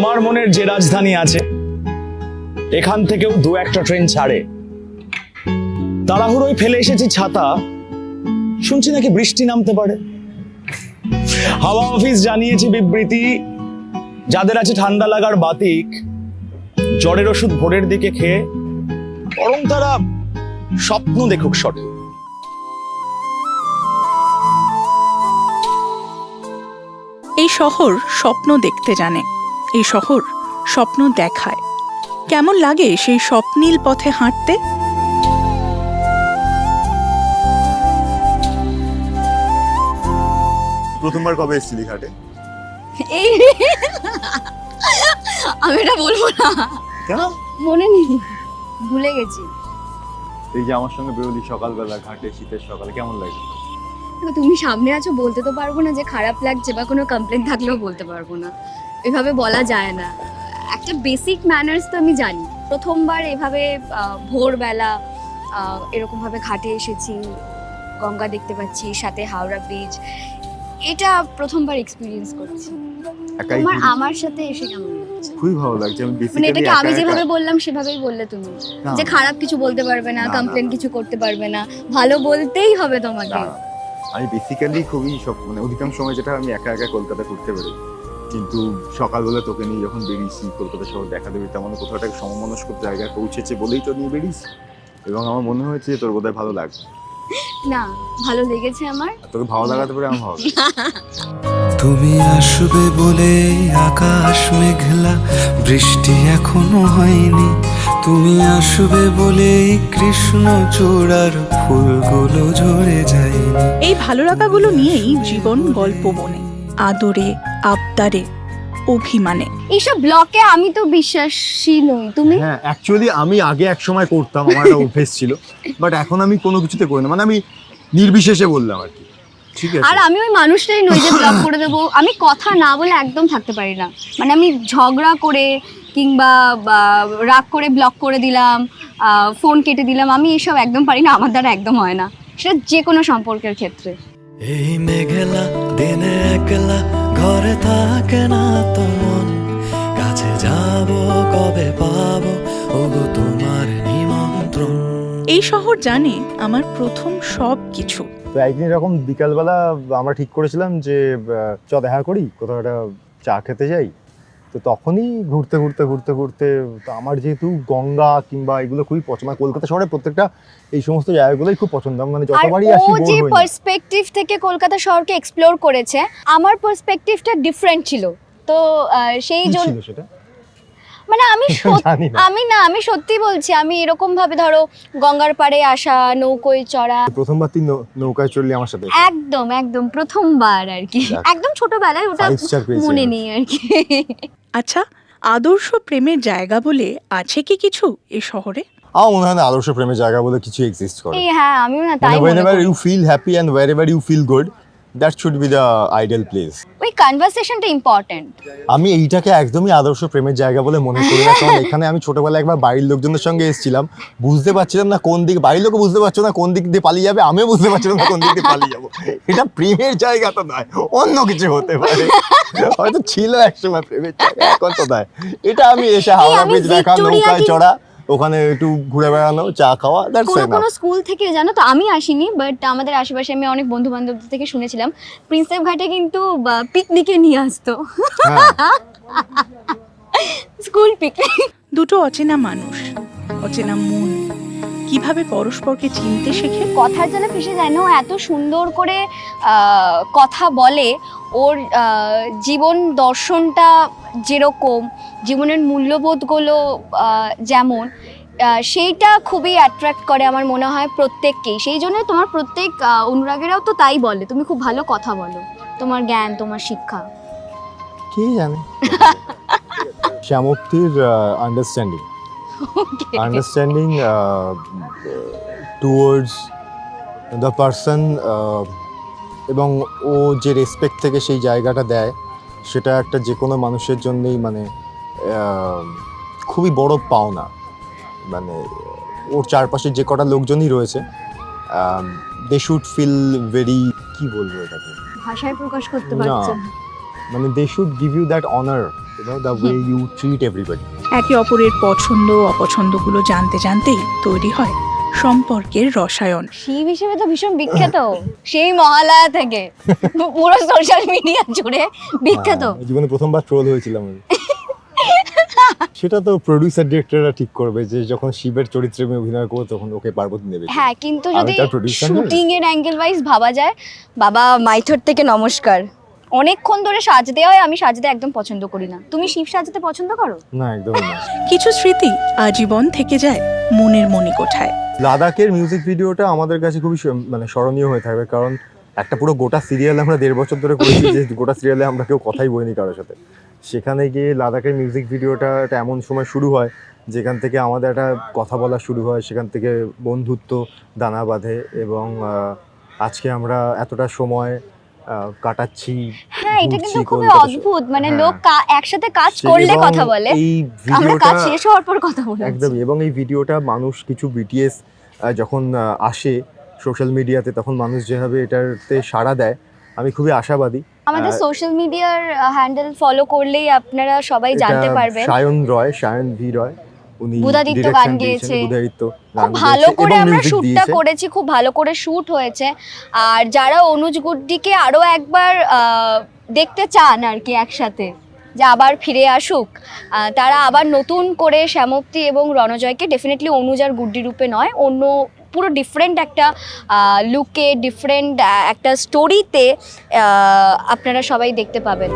তোমার মনের যে রাজধানী আছে, এখান থেকেও দু একটা ট্রেন ছাড়ে। তাড়াহুড়োয় ফেলে এসেছি ছাতা। শুনছি নাকি বৃষ্টি নামতে পারে। হাওয়া অফিস জানিয়েছে বিবৃতি, যাদের আছে ঠান্ডা লাগার বাতিক, জ্বরের ওষুধ ভোরের দিকে খেয়ে, বরং তারা স্বপ্ন দেখুক সঠিক এই শহর স্বপ্ন দেখতে জানে। এই শহর স্বপ্ন দেখায়। কেমন লাগে সেই স্বপ্নীল পথে হাঁটতে? প্রথমবার কবে এসেছিলি ঘাটে? এই আমি এটা বলব না। কেন? মনে নেই। ভুলে গেছি। এই যে আমার সঙ্গে বেরোলি সকালবেলা ঘাটে শীতের সকালে কেমন লাগে? তুমি সামনে আছো বলতে তো পারব না যে খারাপ লাগছে বা কোনো কমপ্লেন থাকলেও বলতে পারব না। এভাবে বলা যায় না। একটা বেসিক ম্যানার্স তো আমি জানি। প্রথমবার এভাবে ভোরবেলা আহ, এরকমভাবে ঘাটে এসেছি গঙ্গা দেখতে পাচ্ছি সাথে হাওড়া ব্রিজ এটা প্রথমবার এক্সপিরিয়েন্স করছি। তোমার আমার সাথে এসে কেমন খুবই ভালো লাগছে। আমি মানে এটাকে আমি যেভাবে বললাম সেভাবেই বললে তুমি। যে খারাপ কিছু বলতে পারবে না কমপ্লেন কিছু করতে পারবে না। ভালো বলতেই হবে তোমাকে। আমি বেসিক্যালি খুবই সব মানে অধিকাংশ সময় যেটা আমি একা একা কলকাতা করতে পারি কিন্তু সকালবেলা তোকে নিয়ে যখন বেরিয়েছি কলকাতা শহর দেখা দেবে তেমন কোথাও একটা সমমনস্ক জায়গায় পৌঁছেছে বলেই তো নিয়ে বেরিয়েছি। এবং আমার মনে হয়েছে যে তোর বোধহয় ভালো লাগবে। না ভালো লেগেছে আমার। তোকে ভালো লাগাতে পারে আমার ভালো তুমি আসবে বলে আকাশ মেঘলা বৃষ্টি এখনও হয়নি। তুমি আসবে বলে কৃষ্ণ চূড়ার ফুলগুলো ঝরে যায়নি। এই ভালো লাগাগুলো নিয়েই জীবন গল্প বনে। আদরে আবদারে অভিমানে। এইসব ব্লকে আমি তো বিশ্বাসী নই। তুমি? হ্যাঁ অ্যাকচুয়ালি আমি আগে এক সময় করতাম আমার একটা অভ্যেস ছিল। বাট এখন আমি কোনো কিছুতে করি না। মানে আমি নির্বিশেষে বললাম আর কি। ঠিক আর আমি ওই মানুষটাই নই যে ব্লক করে দেবো। আমি কথা না বলে একদম থাকতে পারি না। মানে আমি ঝগড়া করে কিংবা বা, রাগ করে ব্লক করে দিলাম ফোন কেটে দিলাম আমি এসব একদম পারি না। আমার দ্বারা একদম হয় না। সেটা যে কোনো সম্পর্কের ক্ষেত্রে। এই মেঘলা দিনে একলা ঘরে থাকে না তো মন। কাছে যাব কবে পাব? ওগো তোমার নিমন্ত্রণ। এই শহর জানে আমার প্রথম সব কিছু। তো একদিন এরকম বিকালবেলা আমরা ঠিক করেছিলাম যে চ দেখা করি কোথাও একটা চা খেতে যাই। তো তখনই ঘুরতে ঘুরতে ঘুরতে ঘুরতে তো আমার যেহেতু গঙ্গা কিংবা এগুলো খুবই পছন্দ মানে কলকাতা শহরে প্রত্যেকটা এই সমস্ত জায়গাগুলোই খুব পছন্দ মানে যতবারই আসি বোর যে হই না। পার্সপেক্টিভ থেকে কলকাতা শহরকে এক্সপ্লোর করেছে আমার পার্সপেক্টিভটা ডিফারেন্ট ছিল তো আহ, সেই কি জন্য ছিল সেটা মানে আমি জানি না। আমি না আমি সত্যি বলছি আমি এরকম ভাবে ধরো গঙ্গার পাড়ে আসা নৌকোয় চড়া। প্রথমবার তুই নৌ- নৌকায় চললি আমার সাথে? একদম একদম প্রথমবার আর কি। যাক। একদম ছোটবেলায় ওটা পেয়েছি মনে আমি। নেই আর কি। আচ্ছা আদর্শ প্রেমের জায়গা বলে আছে কি কিছু এই শহরে? আমার মনে হয় না আদর্শ প্রেমের জায়গা বলে কিছু এক্সিস্ট করে। এই হ্যাঁ আমিও না তাই মানে মনে whenever করি। you feel happy and wherever you feel good that should be the ideal place. ওই কনভারসেশনটা ইম্পর্টেন্ট আমি এইটাকে একদমই আদর্শ প্রেমের জায়গা বলে মনে করি না কারণ এখানে আমি ছোটবেলায় একবার বাড়ির লোকজনের সঙ্গে এসেছিলাম। বুঝতে পারছিলাম না কোন দিক বাড়ির লোকও বুঝতে পারছ না কোন দিক দিয়ে পালিয়ে যাবে আমিও বুঝতে পারছিলাম না কোন দিক দিয়ে পালিয়ে যাব। এটা প্রেমের জায়গা তো নয় অন্য কিছু হতে পারে। হয়তো ছিল একসময় প্রেমের জায়গা এখন তো নয়। এটা আমি এসে হাওড়া ব্রিজ দেখা নৌকায় চড়া। ওখানে একটু ঘুরে বেড়ানো চা খাওয়া দ্যাটস কোনো কোনো স্কুল থেকে জানো তো আমি আসিনি বাট আমাদের আশেপাশে আমি অনেক বন্ধু বান্ধবদের থেকে শুনেছিলাম প্রিন্সেপ ঘাটে কিন্তু পিকনিকে নিয়ে আসতো। হ্যাঁ। স্কুল পিকনিক দুটো অচেনা মানুষ অচেনা মন কীভাবে পরস্পরকে চিনতে শেখে? কথার যেন ফেসে যায় না ও এত সুন্দর করে কথা বলে ওর জীবন দর্শনটা যেরকম জীবনের মূল্যবোধগুলো যেমন সেইটা খুবই অ্যাট্রাক্ট করে আমার মনে হয় প্রত্যেককেই। সেই জন্য তোমার প্রত্যেক অনুরাগীরাও তো তাই বলে তুমি খুব ভালো কথা বলো। তোমার জ্ঞান তোমার শিক্ষা। কে জানে? শ্যামপ্তির understanding understanding towards the person এবং ও যে রেসপেক্ট থেকে সেই জায়গাটা দেয় সেটা একটা যে কোনো মানুষের জন্যই মানে খুবই বড় পাওনা মানে ওর চারপাশে যে কটা লোকজনই রয়েছে দে শুড ফিল ভেরি কি বলব এটাকে ভাষায় প্রকাশ করতে। পারছে। মানে they should give you that honour you know the way you treat everybody. একে অপরের পছন্দ অপছন্দগুলো জানতে জানতেই তৈরি হয় সম্পর্কের রসায়ন। শিব হিসেবে তো ভীষণ বিখ্যাত। সেই মহালয়া থেকে। পুরো সোশ্যাল মিডিয়া জুড়ে বিখ্যাত। হ্যাঁ, জীবনে প্রথমবার ট্রোল হয়েছিলাম সেটা তো প্রডিউসার ডিরেক্টররা ঠিক করবে যে যখন শিবের চরিত্রে আমি অভিনয় করব তখন ওকে পার্বতী নেবে হ্যাঁ কিন্তু যদি শুটিং এর অ্যাঙ্গেল ওয়াইজ ভাবা যায় বাবা মাইথর থেকে নমস্কার। অনেকক্ষণ ধরে সাজতে হয় আমি সাজতে একদম পছন্দ করি না। তুমি শিব সাজতে পছন্দ করো? না একদম না। কিছু স্মৃতি আজীবন থেকে যায় মনের মণিকোঠায়। লাদাখের মিউজিক ভিডিওটা আমাদের কাছে খুবই স- মানে স্মরণীয় হয়ে থাকবে কারণ একটা পুরো গোটা সিরিয়াল আমরা দেড় বছর ধরে করেছি যে গোটা সিরিয়ালে আমরা কেউ কথাই বলিনি কারোর সাথে। সেখানে গিয়ে লাদাখের মিউজিক ভিডিওটা একটা এমন সময় শুরু হয় যেখান থেকে আমাদের একটা কথা বলা শুরু হয় সেখান থেকে বন্ধুত্ব দানা বাঁধে এবং আহ, আজকে আমরা এতটা সময় কাটাচ্ছি হ্যাঁ এটা কিন্তু খুবই অদ্ভুত। মানে হ্যাঁ। লোক একসাথে কাজ করলে কথা বলে। এই আমরা কাজ শেষ হওয়ার পর কথা বলে একদমই এবং এই ভিডিওটা মানুষ কিছু বিটিএস যখন আসে সোশ্যাল মিডিয়াতে তখন মানুষ যেভাবে এটাতে সাড়া দেয় আমি খুবই আশাবাদী। আমাদের সোশ্যাল মিডিয়ার হ্যান্ডেল ফলো করলেই আপনারা সবাই জানতে পারবেন। সায়ন রয় সায়ন ভি রয়। উনি বুধাদিত্য গান গেয়েছে। খুব ভালো করে আমরা শ্যুটটা করেছি খুব ভালো করে শ্যুট হয়েছে। আর যারা অনুজ গুড্ডিকে আরও একবার দেখতে চান আর কি একসাথে যে আবার ফিরে আসুক তারা আবার নতুন করে শ্যামপ্তি এবং রণজয়কে ডেফিনেটলি অনুজ আর গুড্ডি রূপে নয় অন্য পুরো ডিফারেন্ট একটা লুকে ডিফারেন্ট একটা স্টোরিতে আপনারা সবাই দেখতে পাবেন।